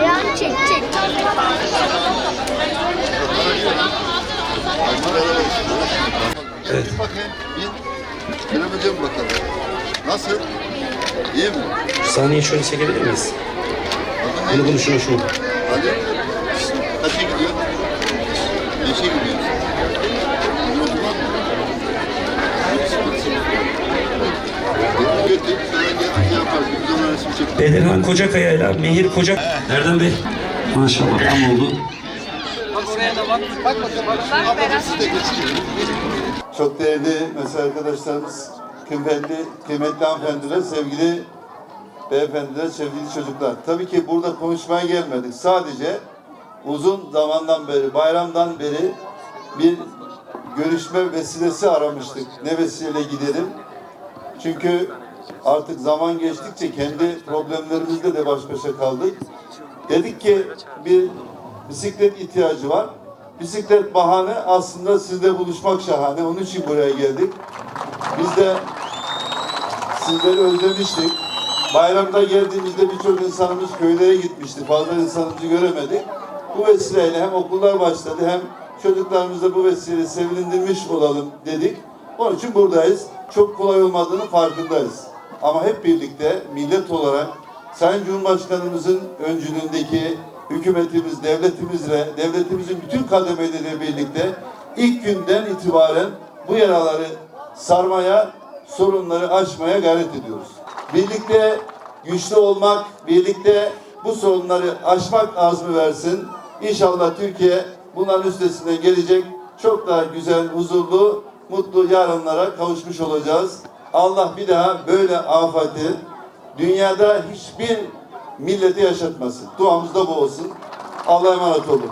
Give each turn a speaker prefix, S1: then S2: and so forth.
S1: Ayağını çek çek.
S2: Evet. Bir bakayım. Bir. Görebileceğim bakalım. Nasıl? İyi mi?
S3: Şu sahneyi şöyle çekebilir miyiz? Bunu bunu şunu şunu.
S2: Hadi. Kaça gidiyor?
S3: Bedirhan Kocakaya ile Mehir Kocak. Erdem Bey. Maşallah tam oldu.
S2: Çok değerli mesela arkadaşlarımız, kıymetli, kıymetli hanımefendiler, sevgili beyefendiler, sevgili çocuklar. Tabii ki burada konuşmaya gelmedik. Sadece uzun zamandan beri, bayramdan beri bir görüşme vesilesi aramıştık. Ne vesileyle gidelim? Çünkü artık zaman geçtikçe kendi problemlerimizle de baş başa kaldık. Dedik ki bir bisiklet ihtiyacı var. Bisiklet bahane aslında sizle buluşmak şahane. Onun için buraya geldik. Biz de sizleri özlemiştik. Bayramda geldiğimizde birçok insanımız köylere gitmişti. Fazla insanımızı göremedik. Bu vesileyle hem okullar başladı hem çocuklarımızı bu vesileyle sevindirmiş olalım dedik. Onun için buradayız. Çok kolay olmadığının farkındayız. Ama hep birlikte millet olarak Sayın Cumhurbaşkanımızın öncülüğündeki hükümetimiz, devletimizle, devletimizin bütün kademeleriyle birlikte ilk günden itibaren bu yaraları sarmaya, sorunları aşmaya gayret ediyoruz. Birlikte güçlü olmak, birlikte bu sorunları aşmak azmi versin. İnşallah Türkiye bunların üstesinden gelecek. Çok daha güzel, huzurlu, mutlu yarınlara kavuşmuş olacağız. Allah bir daha böyle afeti dünyada hiçbir milleti yaşatmasın. Duamız da bu olsun. Allah'a emanet olun.